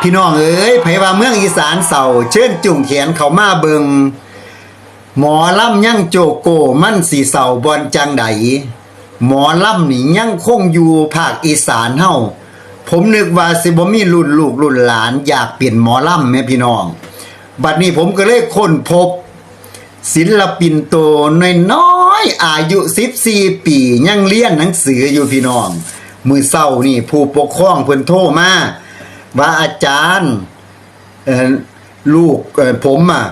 พี่น้องเอ้ยไผว่าเมืองอีสานเศร้าเชิญจุ่งแขนเขามาเบิงหมอลำยั่งโจโกมั่นสีเศร้าบอนจังใดหมอลำนี่ยั่งคงอยู่ภาคอีสานเฮาผมนึกว่าสิบ่มีรุ่นลูกรุ่นหลานอยากเปลี่ยนหมอลำแม่พี่น้อง บัดนี้ผมก็เลยค้นพบ ศิลปินโตน้อยๆอายุ 14 ปียังเรียนหนังสืออยู่พี่น้อง มือเศร้านี่ผู้ปกครองเพิ่นโทรมา ว่าอาจารย์ลูกผมอะ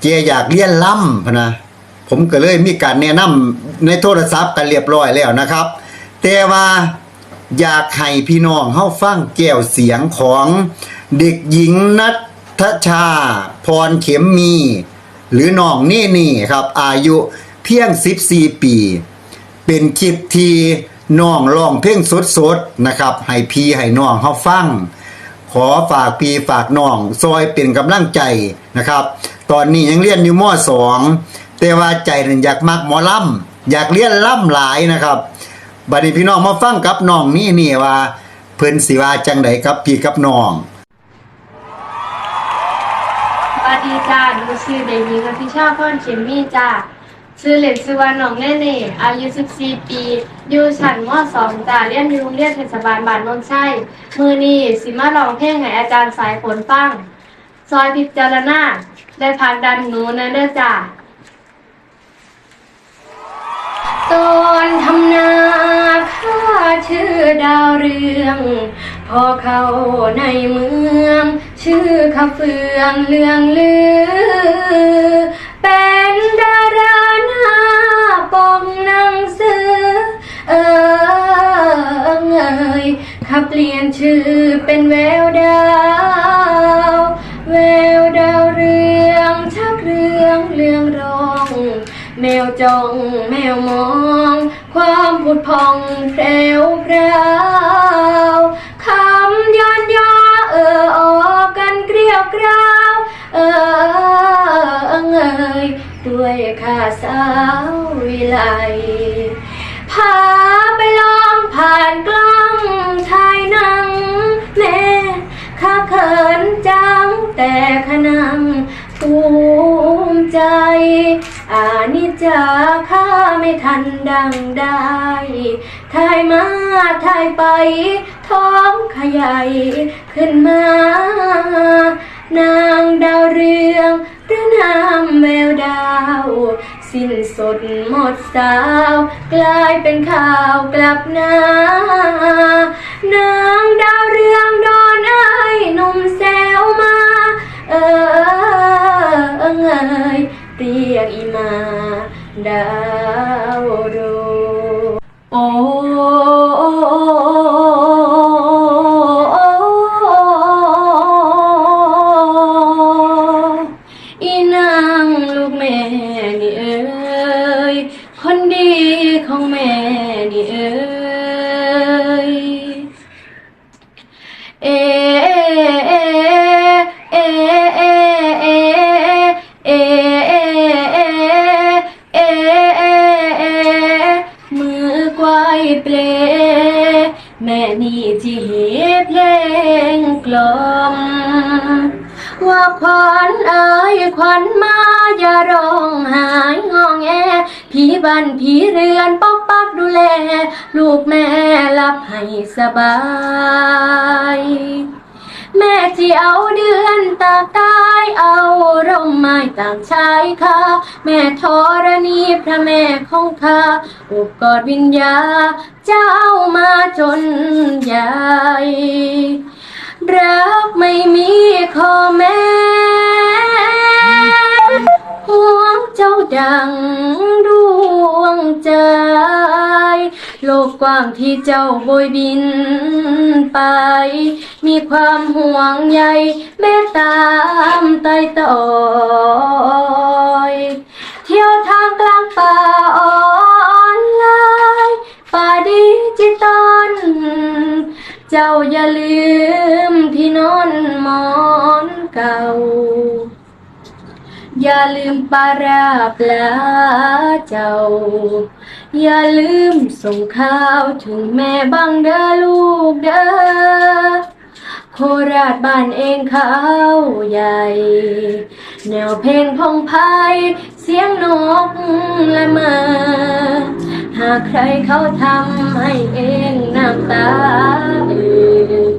เจอยากเรียนล่ำพนะผมก็เลยมีการแนะนำในโทรศัพท์กันเรียบร้อยแล้วนะครับ แต่ว่าอยากให้พี่น้องเฮาฟังแก้วเสียงของเด็กหญิงนัทชา พรเข็มมี หรือน้องนี่นี่ครับ อายุเพียง 14 ปี เป็นคลิปที่น้องร้องเพลงสดๆนะครับ ให้พี่ให้น้องเฮาฟัง ขอฝากพี่ฝากน้อง ซอยเป็นกำลังใจนะครับ ตอนนี้ยังเรียนอยู่ม .2 แต่ว่าใจนั้นอยากมักหมอล่ำอยากเรียนล่ำหลายนะครับบัดนี้พี่น้องมาฟังกับน้องนี่นี่ว่า เพิ่นสิว่าจังไดกับพี่กับน้องสวัสดีจ้าหนูชื่อเด็กหญิงอภิชาพรเขมมี่จ้า ชื่อเล่นชื่อว่าน้องเน่เน่อายุ 14 ปี อยู่ชั้นม .2 จ้าเรียนอยู่โรงเรียนเทศบาลบ้านโนนชัยมือนี้สิมาร้องเพลงให้อาจารย์สายฝนฟัง ซอยพิจารณาได้พักดันหนูนะเด้อจ้าตอนทำนาข้าชื่อดาวเรือง พอเข้าในเมือง ชื่อข้าเฟืองเลืองลือเป็น อยข้าเปลี่ยนชื่อเป็นแววดาว แววดาวเรืองชักเรืองเรืองรอง แมวจ้องแมวมอง ความผุดพองแพรวพราวคำย้อนย่อเออออกกันเกลียวกราว เออเอยด้วยข้าสาววิไลพา แต่ขนังภูมิใจ อานิจจาข้าไม่ทันดังได้ถ่ายมาถ่ายไป ท้องขยายขึ้นมา นางดาวเรืองหรือนามแววดาว สิ้นสดหมดสาว กลายเป็นข่าวกลับหน้านางดาวเรือง คนดีของแม่นี่เอ้ยเอเอเอเอเอเอเอเอเอเอมือกวายเปลแม่นี่จีเพลงกลอม ว่าขวัญเอ้ยขวัญมาอย่าร้องหายงองแอผีบันผีเรือนปอกปักดูแล ลูกแม่หลับให้สบาย แม่ที่เอาเดือนตากตายเอาร่มไม้ต่างชายค่ะ แม่ธรณีพระแม่ของข้าอุบกอดวิญญา เจ้ามาจนใหญ่ รักไม่มีข้อแม้ห่วงเจ้าดังดวงใจโลกกว้างที่เจ้าโบยบินไป มีความห่วงใยแม่ตามไต่ต่อ เก่า อย่าลืมปลาราปลาเจ้า อย่าลืมส่งข้าวถึงแม่บังเด้อลูกเด้อโคราชบ้านเองเขาใหญ่ แนวเพลงพงไพเสียงนกละเมอหากใครเขาทำให้เองน้ำตาเอ่อ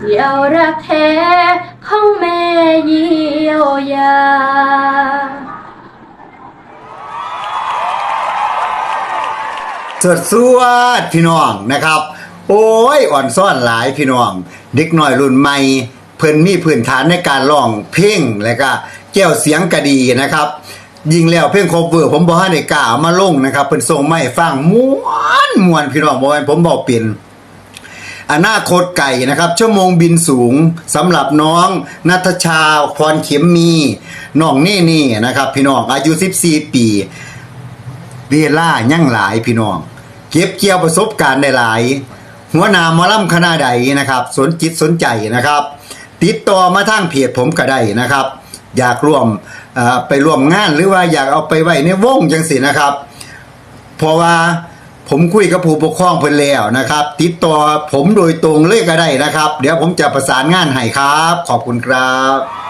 เดี๋ยวรักแท้ของแม่ เยียวยา สวดสวดพี่น้องนะครับ โอ้ยอ่อนซ่อนหลายพี่น้อง เด็กหน้อยรุ่นใหม่ เพิ่นมีพื้นฐานในการร้องเพลงและก็แก้วเสียงก็ดีนะครับยิงแล้วเพลงโคเวอร์ผมบอกให้ได้กล้าเอามาลงนะครับเพิ่นส่งมาให้ฟังม่วนม่วนพี่น้องบ่แม่นผมบอกเปลี่ยน อนาคตไก่นะครับ ชั่วโมงบินสูงสำหรับน้องนัทชาพรเข็มมีน้องนี่นี่นะครับ พี่น้องอายุ 14 ปีเวล่ายั่งหลายพี่น้อง เก็บเกี่ยวประสบการณ์ได้หลาย หัวหน้ามอลำคณะใดนะครับ สนจิตสนใจนะครับ ติดต่อมาทางเพจผมก็ได้นะครับ อยากร่วมไปร่วมงานหรือว่าอยากเอาไปไว้ในวงจังสินะครับ เพราะว่า ผมคุยกับผู้ปกครองเพิ่นแล้วนะครับ ติดต่อผมโดยตรงเลยก็ได้นะครับ เดี๋ยวผมจะประสานงานให้ครับ ขอบคุณครับ